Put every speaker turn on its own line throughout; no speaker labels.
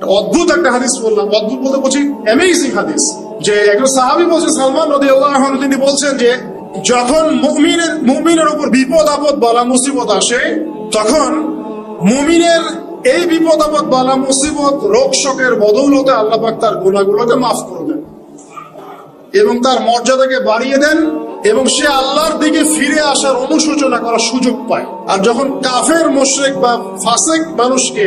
অদ্ভুত একটা হাদিস বললাম। অদ্ভুত বলতে বলছি অ্যামেজিং হাদিস, যে একজন সাহাবি বলছেন, সালমান নদী তিনি বলছেন যে, যখন মুমিনের মুমিনের উপর বিপদ, আপদ, বালা, মুসিবত আসে, তখন মুমিনের এই বিপদ, আপদ, বালা, মুসিবত, রোগ, শোকের বদৌলতে আল্লাহ পাক তার গুণাগুলোকে মাফ করে দেন এবং তার মর্যাদাকে বাড়িয়ে দেন এবং সে আল্লাহর দিকে ফিরে আসার অনুশোচনা করার সুযোগ পায়। আর যখন কাফের, মোশরেক বা ফাসেক মানুষকে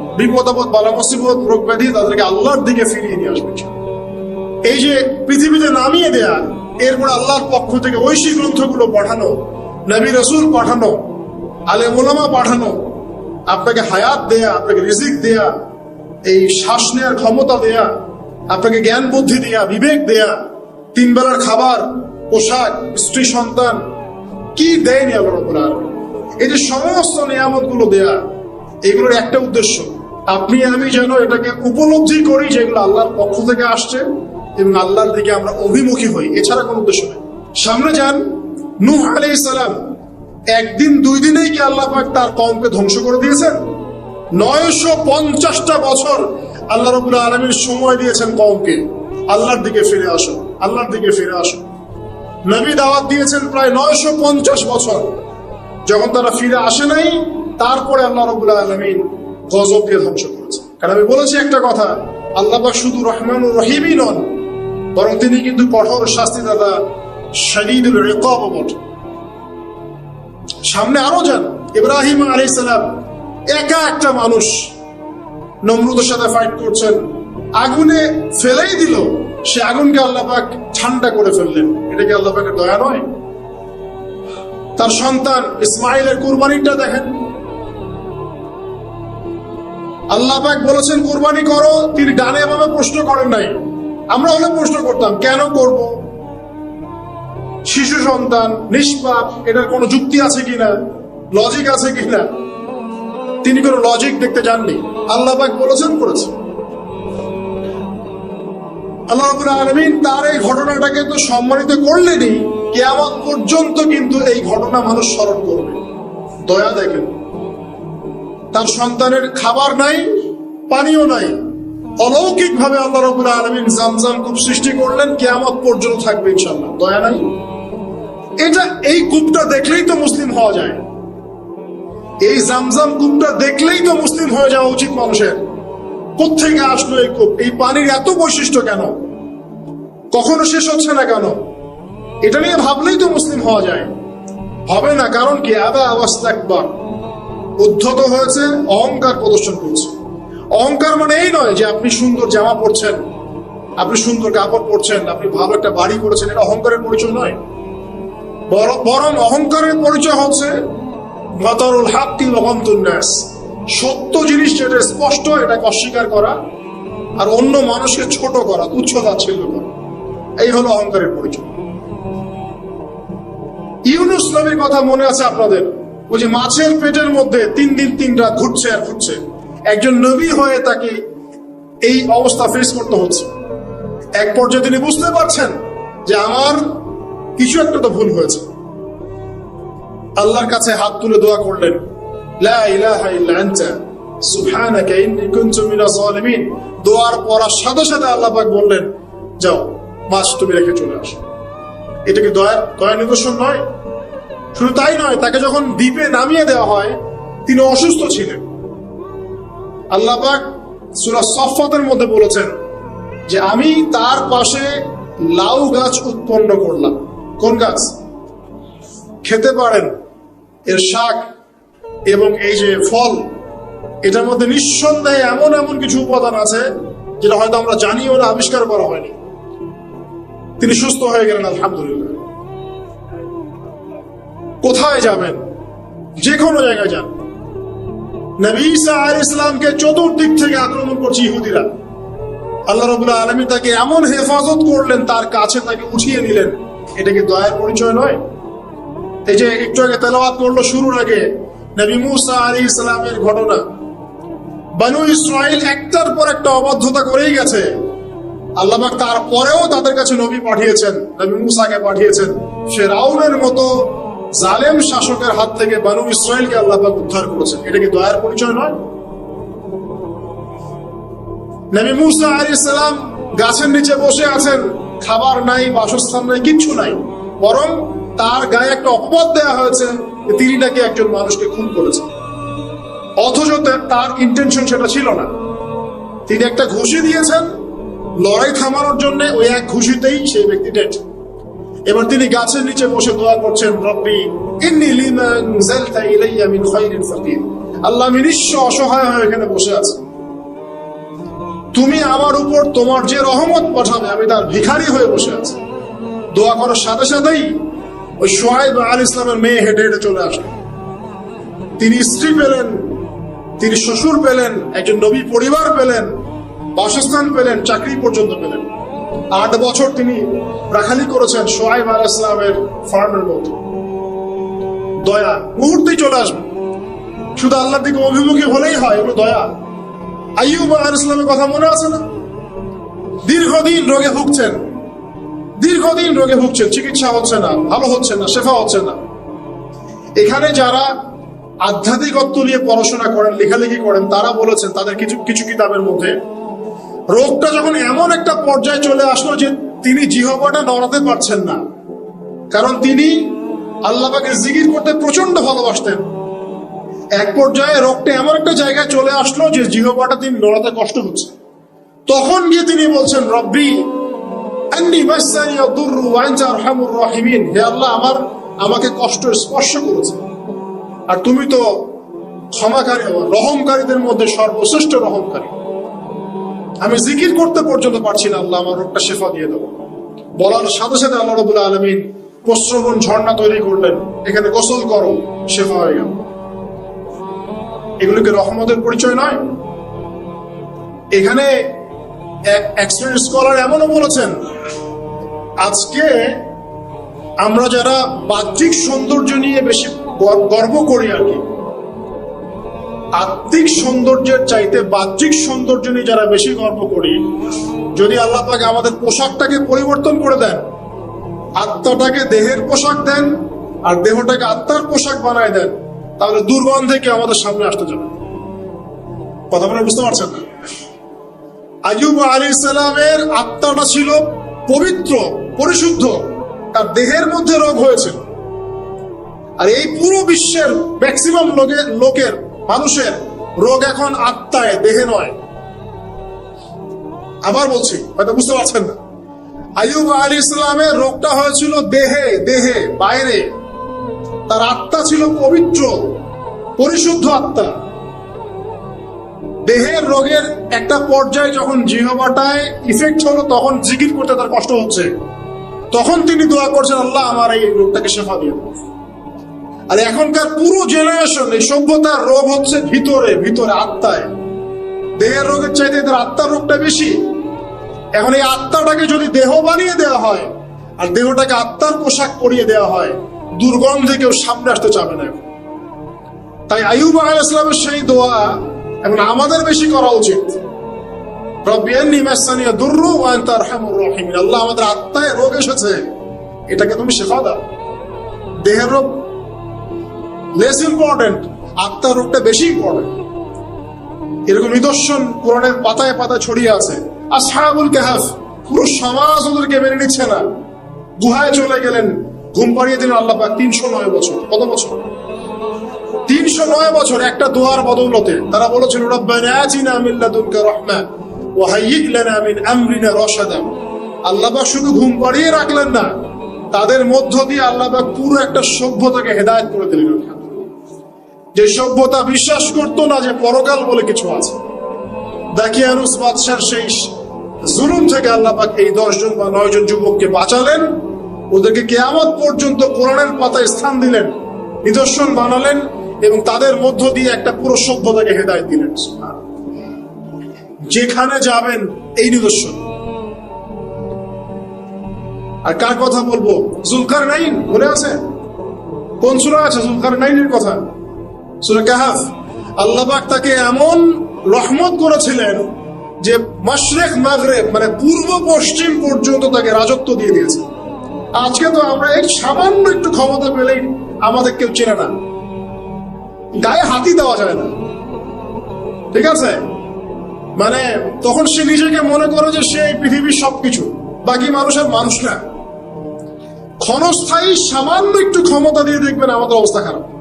বিপদ আপদ বালা মুসিবত রোগ ব্যাধি তাদেরকে আল্লাহর দিকে ফিরিয়ে নিয়ে আসবে এই যে পৃথিবীতে নামিয়ে দেয়া, এরপর আল্লাহর পক্ষ থেকে ঐশী গ্রন্থগুলো পাঠানো, নবী রসুল পাঠানো, আলে মোলামা পাঠানো, আপনাকে হায়াত দেয়া, আপনাকে রিজিক দেয়া, এই শ্বাস নেওয়ার ক্ষমতা দেয়া, আপনাকে জ্ঞান বুদ্ধি দেয়া, বিবেক দেয়া, তিন বেলার খাবার, পোশাক, স্ত্রী, সন্তান, কি দেয়নি আল্লাহ? এই যে সমস্ত নিয়ামতগুলো দেয়া, এগুলোর একটা উদ্দেশ্য আপনি, আমি যেন এটাকে উপলব্ধি করি যেগুলো আল্লাহর পক্ষ থেকে আসছে এবং আল্লাহর দিকে আমরা অভিমুখী হই। এছাড়া কোনো উদ্দেশ্য নেই। সামনে যান, নূহ আলাইহিস সালাম। একদিন, দুই দিনেই কি আল্লাহ পাক তার কমকে ধ্বংস করে দিয়েছেন? নয়শো পঞ্চাশটা বছর আল্লাহ রবুল আলমীর সময় দিয়েছেন কমকে আল্লাহর দিকে ফিরে আসো আল্লাহর দিকে ফিরে আসো নবী দাওয়াত দিয়েছেন প্রায় নয়শো পঞ্চাশ বছর। যখন তারা ফিরে আসে নাই, তারপরে আল্লাহ রবুল্লাহ আলমিন গজব দিয়ে ধ্বংস করেছে। কারণ আমি বলেছি একটা কথা, আল্লাহ শুধু রহমান রহিমই নন, বরং তিনি কিন্তু কঠোর শাস্তি দাদা শরীদুল রেকব বটে। সামনে আরও যান, ইব্রাহিম একা একটা মানুষ নমরুদের সাথে ফাইট করছেন, আগুনে ফেলেই দিল, সে আগুনকে আল্লাহ পাক ঠান্ডা করে ফেললেন। এটা কি আল্লাহ পাকের দয়া নয়? তার সন্তান ইসমাইলের কোরবানিটা দেখেন আল্লাহ পাক বলেছেন, কুরবানি করো। তিনি ডানে ভাবে প্রশ্ন করেন নাই। আমরা হলে প্রশ্ন করতাম, কেন করব? শিশু সন্তান, নিষ্পাপ, এটার কোনো যুক্তি আছে কিনা? লজিক আছে কিনা? তিনি কোনো লজিক দেখতে যাননি। আল্লাহ পাক বলেছেন, করেছেন। আল্লাহ আলামিন তার এই ঘটনাটাকে তো সম্মানিত করলেনই, কেয়ামত পর্যন্ত কিন্তু এই ঘটনা মানুষ স্মরণ করবে। দয়া দেখেন। তার সন্তানের খাবার নাই, পানিও নাই। অলৌকিক ভাবে আল্লাহ রবুল আলমিন জামজাম কূপ সৃষ্টি করলেন, কেয়ামত পর্যন্ত থাকবে ইনশাল্লাহ দয়া নাই? এটা এই কূপটা দেখলেই তো মুসলিম হওয়া যায়। এই জামজাম কূপটা দেখলেই তো মুসলিম হয়ে যাওয়া উচিত মানুষের। কোথেকে আসলো এই কূপ? এই পানির এত বৈশিষ্ট্য কেন? কখনো শেষ হচ্ছে না কেন? এটা নিয়ে ভাবলেই তো মুসলিম হওয়া যায়। হবে না, কারণ কি? আবা অবস্থা একবার উদ্ধত হয়েছে, অহংকার প্রদর্শন করছে। অহংকার মানে এই নয় যে আপনি সুন্দর জামা পরছেন, আপনি সুন্দর কাপড় পরছেন, আপনি ভালো একটা বাড়ি করেছেন, এটা অহংকারের পরিচয় নয়। বরং অহংকারের পরিচয় হচ্ছে। সত্য জিনিস যেটা স্পষ্ট, এটাকে অস্বীকার করা আর অন্য মানুষকে ছোট করা, তুচ্ছ তাচ্ছিল্য করা। এই হলো অহংকারের পরিচয়। ইউনুস নবীর কথা মনে আছে আপনাদের? ওই যে মাছের পেটের মধ্যে তিন দিন তিন রাত ঘুরছে আর ঘুরছে। একজন নবী হয়ে তাকে এই অবস্থা ফেস করতে হচ্ছে। এক পর্যায়ে তিনি বুঝতে পারছেন যে আমার কিছু একটা তো ভুল হয়েছে। আল্লাহর কাছে হাত তুলে দোয়া করলেন দোয়ার পড়ার সাথে সাথে আল্লাহ পাক বললেন, যাও, মাছ তুমি রেখে চলে আসো। এটা কি দয়া দয়া নিদর্শন নয়? শুধু তাই নয়, তাকে যখন দ্বীপে নামিয়ে দেওয়া হয়, তিনি অসুস্থ ছিলেন। আল্লাহ পাক সূরা সফাতের মধ্যে বলেছেন যে, আমি তার পাশে লাউ গাছ উৎপন্ন করলাম। কোন গাছ? খেতে পারেন এর শাক এবং এই যে ফল, এটার মধ্যে নিঃসন্দেহে এমন এমন কিছু উপাদান আছে যেটা হয়তো আমরা জানিও না আবিষ্কার করা হয়নি। তিনি সুস্থ হয়ে গেলেন, আলহামদুলিল্লাহ। কোথায় যাবেন? যে কোনো জায়গায় যান। নবী ঈসা ইসলামকে চতুর্দিক থেকে আক্রমণ করছে ইহুদিরা। আল্লাহ রবুল্লাহ আলমী তাকে এমন হেফাজত করলেন, তার কাছে তাকে উঠিয়ে নিলেন। এটা কি দয়ার পরিচয় নয়? এই যে একটু আগে তেলাওয়াত করল শুরুর আগে, নবী মুসা আলী ইসলামের ঘটনা। বানু ইসরাইল একটার পর একটা অবাধ্যতা করেই গেছে। আল্লাহবাক তারপরেও তাদের কাছে নবী পাঠিয়েছেন, নবী মুসাকে পাঠিয়েছেন। সে ফেরাউনের মতো জালেম শাসকের হাত থেকে বানু ইসরায়েলকে আল্লাহবাক উদ্ধার করেছেন। এটা কি দয়ার পরিচয় নয়? নবী মুসা আলী সালাম গাছের নিচে বসে আছেন, খাবার নাই, বাসস্থান নাই, কিচ্ছু নাই। বরং তার গায়ে একটা অপবাদ দেওয়া হয়েছে তিনি নাকি একজন মানুষকে খুন করেছেন। অথচ তার ইন্টেনশন সেটা ছিল না। তিনি একটা ঘুষি দিয়েছেন, লড়াই থামানোর জন্য ওই এক ঘুষিতেই সেই ব্যক্তি ডেড এবার তিনি গাছের নিচে বসে দোয়া করছেন, রব্বি, ইন্নি লিমান জালতা ইলাইয়া মিন খাইরিন ফাকির। আল্লাহ, আমি নিঃস্ব অসহায় হয়ে এখানে বসে আছি। তুমি আমার উপর তোমার যে রহমত পাঠাবে, আমি তার ভিখারি হয়ে বসে আছি। দোয়া করার সাথে সাথেই ওই সোহাইব আল ইসলামের মেয়ে হেঁটে হেঁটে চলে আসে তিনি স্ত্রী পেলেন, তিনি শ্বশুর পেলেন, একজন নবী পরিবার পেলেন, বাসস্থান পেলেন, চাকরি পর্যন্ত পেলেন। আট বছর তিনি রাখালি করেছেন সোহাইব আল ইসলামের ফার্মের মতো দয়া মুহূর্তেই চলে আসবে। শুধু আল্লাহর দিকে অভিমুখী হলেই হয়, এগুলো দয়া আইয়ুব আল ইসলামের কথা মনে আছে না? দীর্ঘদিন রোগে ভুগছেন। দীর্ঘদিন রোগে ভুগছেন, চিকিৎসা হচ্ছে না, ভালো হচ্ছে না, শেফা হচ্ছে না। এখানে যারা আধ্যাত্মিকত্ব নিয়ে পড়াশোনা করেন, লেখালেখি করেন, তারা বলেছেন তাদের কিছু কিছু কিতাবের মধ্যে রোগটা যখন এমন একটা পর্যায়ে চলে আসলো যে তিনি জিহবাটা নড়াতে পারছেন না। কারণ তিনি আল্লাহকে জিকির করতে প্রচণ্ড ভালোবাসতেন। এক পর্যায়ে রোগটা এমন একটা জায়গায় চলে আসলো যে জিহবাটা তিনি নড়াতে কষ্ট হচ্ছে। তখন গিয়ে তিনি বলছেন, রব্বি হে আল্লাহ, আমার আমাকে কষ্ট স্পর্শ করেছে। আর তুমি তো ক্ষমাকারী রহমকারীদের মধ্যে সর্বশ্রেষ্ঠ রহমকারী। আমি জিকির করতে পর্যন্ত পারছি না, আল্লাহ আমার রোগটা শেফা দিয়ে দেবো। বলার সাথে সাথে আল্লাহ রবুল আলমিন প্রশ্রবণ ঝর্ণা তৈরি করলেন। এখানে গোসল করো, শেফা হয়ে গেল। এগুলোকে রহমতের পরিচয় নয়। এখানে স্কলার এমনও বলেছেন, আজকে আমরা যারা বাহ্যিক সৌন্দর্য নিয়ে বেশি গর- গর্ব করি আর কি আত্মিক সৌন্দর্যের চাইতে বাহ্যিক সৌন্দর্য নিয়ে যারা বেশি গর্ব করি, যদি আল্লাহ পাক আমাদের পোশাকটাকে পরিবর্তন করে দেন, আত্মাটাকে দেহের পোশাক দেন, আর দেহটাকে আত্মার পোশাক বানায় দেন, তাহলে দুর্গন্ধে আমাদের সামনে আসতে যাবে কথা বলে বুঝতে পারছেন না? আইয়ুব আলী সালামের আত্মাটা ছিল পবিত্র, পরিশুদ্ধ, তার দেহের মধ্যে রোগ হয়েছিল। আর এই পুরো বিশ্বের ম্যাক্সিমাম লোকের লোকের মানুষের রোগ এখন আত্মায়, দেহে নয়। আবার বলছি, হয়তো বুঝতে পারছেন না। আইয়ুব আলী ইসলামের রোগটা হয়েছিল দেহে দেহে, বাইরে। তার আত্মা ছিল পবিত্র, পরিশুদ্ধ আত্মা। দেহের রোগের একটা পর্যায়ে যখন জিহবাটায় ইফেক্ট হলো, তখন জিকির করতে তার কষ্ট হচ্ছে। তখন তিনি দোয়া করছেন, আল্লাহ আমার এই রোগটাকে শেফা দিয়ে। আর এখনকার পুরো জেনারেশন এই সভ্যতার রোগ হচ্ছে ভিতরে ভিতরে, আত্মায়। দেহের রোগের চাইতে এদের আত্মার রোগটা বেশি। এখন এই আত্মাটাকে যদি দেহ বানিয়ে দেওয়া হয়, আর দেহটাকে আত্মার পোশাক পরিয়ে দেওয়া হয়, দুর্গন্ধে কেউ সামনে আসতে চাবে না। তাই আয়ুব আলাইসলামের সেই দোয়া এখন আমাদের বেশি করা উচিত। আল্লাহ আমাদের আত্মায় রোগ এসেছে, এটাকে তুমি শেফা দাও। দেহের রোগ লেস ইম্পর্টেন্ট আত্মার রোগটা বেশি ইম্পর্টেন্ট এরকম নিদর্শন কোরআনের পাতায় পাতায় ছড়িয়ে আছে। আসহাবুল কাহাফ, পুরো সমাজ ওদেরকে মেনে নিচ্ছে না। গুহায় চলে গেলেন, ঘুম পাড়িয়ে দিলেন আল্লাহ পাক তিনশো নয় বছর। কত বছর? তিনশো নয় বছর একটা দোয়ার বদৌলতে। তারা বলেছিল, রব্বানা আতিনা মিন লাদুনকা রাহমা ওয়া হাইয়্যি লানা মিন আমরিনা রাশাদা। আল্লাহ পাক শুধু ঘুম পাড়িয়ে রাখলেন না, তাদের মধ্য দিয়ে আল্লাহ পাক পুরো একটা সভ্যতাকে হেদায়েত করে দিলেন যে সভ্যতা বিশ্বাস করতো না যে পরকাল বলে কিছু আছে। দাকিয়ানুস বাদশার সেই জুলুম থেকে আল্লাহ পাক এই দশজন বা নয় জন যুবককে বাঁচালেন। ওদেরকে কেয়ামত পর্যন্ত কোরআনের পাতায় স্থান দিলেন, নিদর্শন বানালেন এবং তাদের মধ্য দিয়ে একটা পুরো সভ্যতাকে হেদায়ত দিলেন। যেখানে যাবেন এই নিদর্শন। আর কার কথা বলব? জুলকার নাইন মনে আছে? কোন সুরা আছে? জুলকার নাইনের কথা? সুরা কাহাফ আল্লাহবাক তাকে এমন রহমত করেছিলেন যে মাগরেব মানে পূর্ব পশ্চিম পর্যন্ত তাকে রাজত্ব দিয়ে দিয়েছে। আজকে তো আমরা সামান্য একটু ক্ষমতা পেলেই আমাদের কেউ চেনে না। গায়ে হাতি দেওয়া যায় না। ঠিক আছে? মানে তখন সে নিজেকে মনে করে যে সে পৃথিবীর সবকিছু, বাকি মানুষের মানুষ না। ক্ষণস্থায়ী সামান্য একটু ক্ষমতা দিয়ে দেখবেন আমাদের অবস্থা খারাপ।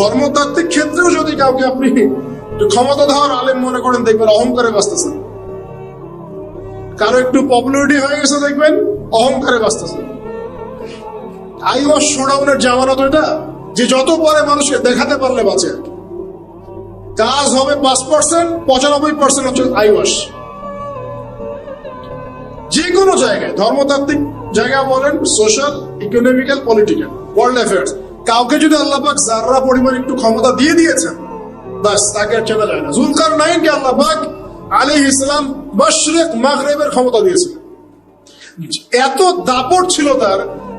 ধর্মতাত্ত্বিক ক্ষেত্রেও যদি কাউকে আপনি একটু ক্ষমতা দেওয়ার আলেম মনে করেন, দেখবেন অহংকারে বাঁচতেছেন। কারও একটু পপুলারিটি হয়ে গেছে, দেখবেন অহংকারে বাঁচতেছেন। আই ওয়াশ শোডাউনের জামানত এটা যে যত পরে মানুষকে দেখাতে পারলে বাঁচে কাজ হবে পাঁচ পার্সেন্ট পঁচানব্বই পার্সেন্ট হচ্ছে আই ওয়াশ যে কোনো জায়গায়, ধর্মতাত্ত্বিক জায়গা বলেন social economical political world affairs কাউকে যদি আল্লাহ জাররা পরিমাণ একটু ক্ষমতা দিয়ে দিয়েছেন বাস তাকে আর চেনা যায় না। জুলকার নাইনকে আল্লাহ পাক আলী ইসলাম মশরেক মাগরেবের ক্ষমতা দিয়েছিলেন। এত দাপট ছিল তার,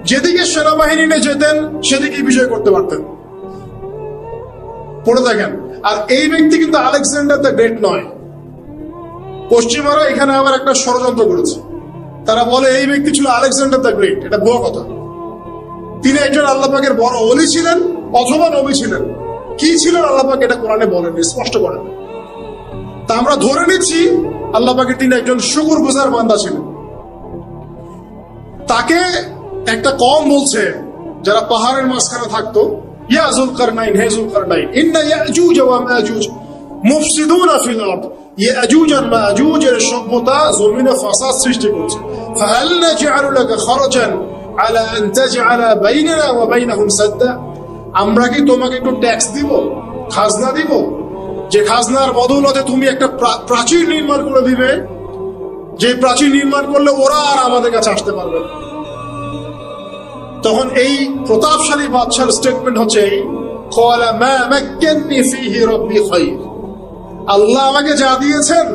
যেদিকে সেনাবাহিনী নিয়ে যেতেন সেদিকে বিজয় করতে পারতেন। পড়ে দেখেন, আর এই ব্যক্তি কিন্তু আলেকজান্ডার দ্য গ্রেট নয়। পশ্চিমারা এখানে আবার একটা ষড়যন্ত্র করেছে। তারা বলে, এই ব্যক্তি ছিল আলেকজান্ডার দ্য গ্রেট, এটা ভুয়া কথা। তিনি একজন আল্লাহ পাকের বড় অলি ছিলেন অথবা নবী ছিলেন। কি ছিলেন আল্লাহ পাক এটা কোরআনে বলেন স্পষ্ট করেন। তা আমরা ধরে নিচ্ছি আল্লাহ পাকের তিনি একজন শুকুর গুজার বান্দা ছিলেন। তাকে একটা কম বলছে যারা পাহাড়ের মাঝখানে থাকতো, ইয়া হে জুলকারনাইন, ইন্না ইয়াজুজ ওয়া মাজুজ, মুফসিদুনা ফিল আরদ, ইয়াজুজ আর সভ্যতা জমিনে ফাসাদ সৃষ্টি করছে। ফাহাল নাজআলু লাকা খরজান আমরা কি তোমাকে একটু ট্যাক্স দিব? খাজনা দিব? যে খাজনার বদৌলতে তুমি একটা প্রাচীর নির্মাণ করে দিবে, যে প্রাচীর নির্মাণ করলে ওরা আর আমাদের কাছে আসতে পারবে তখন এই প্রতাপশালী বাদশার স্টেটমেন্ট হচ্ছে এই "ক্বালা মা মাক্কান্নি ফীহি রাব্বি খায়র আল্লাহ আমাকে যা দিয়েছেন,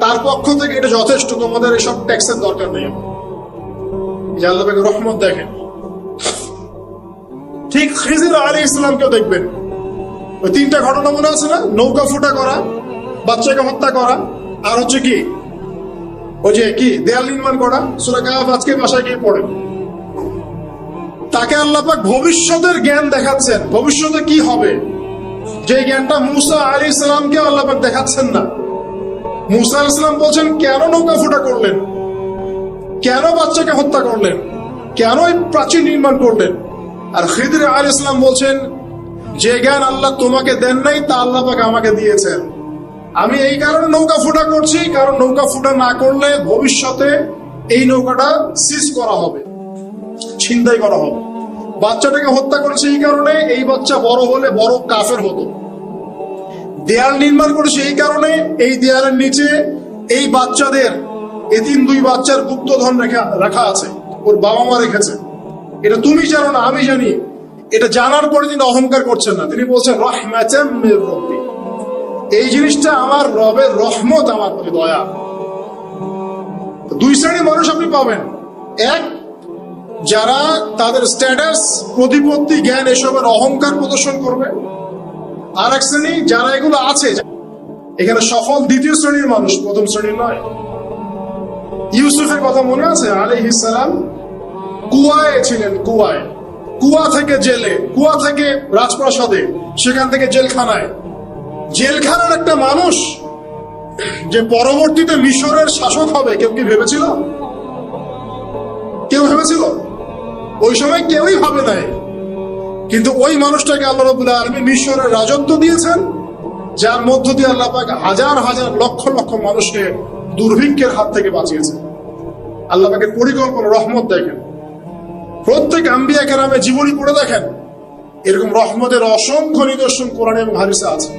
তার পক্ষ থেকে এটা যথেষ্ট। তোমাদের এসব ট্যাক্সের দরকার নেই এই যে রহমত দেখেন। ঠিক খিজির আলী ইসলামকেও দেখবেন। ওই তিনটা ঘটনা মনে আছে না? নৌকা ফুটা করা, বাচ্চাকে হত্যা করা, আর হচ্ছে কি? ওই যে কি? দেয়াল নির্মাণ করা, সুরা কাহাফ আজকে বাসায় গিয়ে পড়ে। তাকে আল্লাপাক ভবিষ্যতের জ্ঞান দেখাচ্ছেন। ভবিষ্যতে কি হবে? যে জ্ঞানটা মুসা আলী ইসলামকে আল্লাপাক দেখাচ্ছেন না। মুসা আলী ইসলাম বলছেন, কেন নৌকা ফুটা করলেন? কেন বাচ্চাকে হত্যা করলেন? কেন এই প্রাচীর নির্মাণ করলেন? আর খিদির আল ইসলাম বলছেন, যে জ্ঞান আল্লাহ তোমাকে দেন নাই, তা আল্লাহ পাক আমাকে দিয়েছেন। আমি এই কারণে নৌকা ফুটা করছি, কারণ নৌকা ফুটা না করলে ভবিষ্যতে এই নৌকাটা সিজ করা হবে, ছিনতাই করা হবে। বাচ্চাটাকে হত্যা করেছে এই কারণে, এই বাচ্চা বড় হলে বড় কাফের হতো। দেয়াল নির্মাণ করেছে এই কারণে, এই দেয়ালের নিচে এই বাচ্চাদের এতিম দুই বাচ্চার গুপ্তধন রেখা, রাখা আছে। ওর বাবা মা রেখেছে। এটা তুমি জানো না, আমি জানি। এটা জানার পরে তিনি অহংকার করছেন না। তিনি বলছেন রহমাতাম রব্বি। এই জিনিসটা আমার রবের রহমত আমার প্রতি দয়া। দুই শ্রেণির মানুষ আপনি পাবেন। এক, যারা তাদের স্ট্যাটাস প্রতিপত্তি, জ্ঞান এসবের অহংকার প্রদর্শন করবে। আর এক শ্রেণি, যারা এগুলো আছে, এখানে সফল দ্বিতীয় শ্রেণির মানুষ, প্রথম শ্রেণির নয়। ইউসুফের কথা মনে আছে? আলী ইসালাম কুয়ায় ছিলেন, কুয়ায়। কুয়া থেকে জেলে, কুয়া থেকে রাজপ্রাসাদে, সেখান থেকে জেলখানায়। জেলখানার একটা মানুষ যে পরবর্তীতে মিশরের শাসক হবে, কেউ কি ভেবেছিল? কেউ ভেবেছিল? ওই সময় কেউই ভাবে নাই। কিন্তু ওই মানুষটাকে আল্লাহ রবুল্লাহ আলমী মিশরের রাজত্ব দিয়েছেন, যার মধ্য দিয়ে আল্লাহ পাক হাজার হাজার লক্ষ লক্ষ মানুষকে দুর্ভিক্ষের হাত থেকে বাঁচিয়েছেন আল্লাহ তাকে পরিকল্পনা, রহমত দেখেন। প্রত্যেক আম্বিয়া কেরামে জীবনী পড়ে দেখেন, এরকম রহমতের অসংখ্য নিদর্শন কোরআন এবং হারিসা আছে।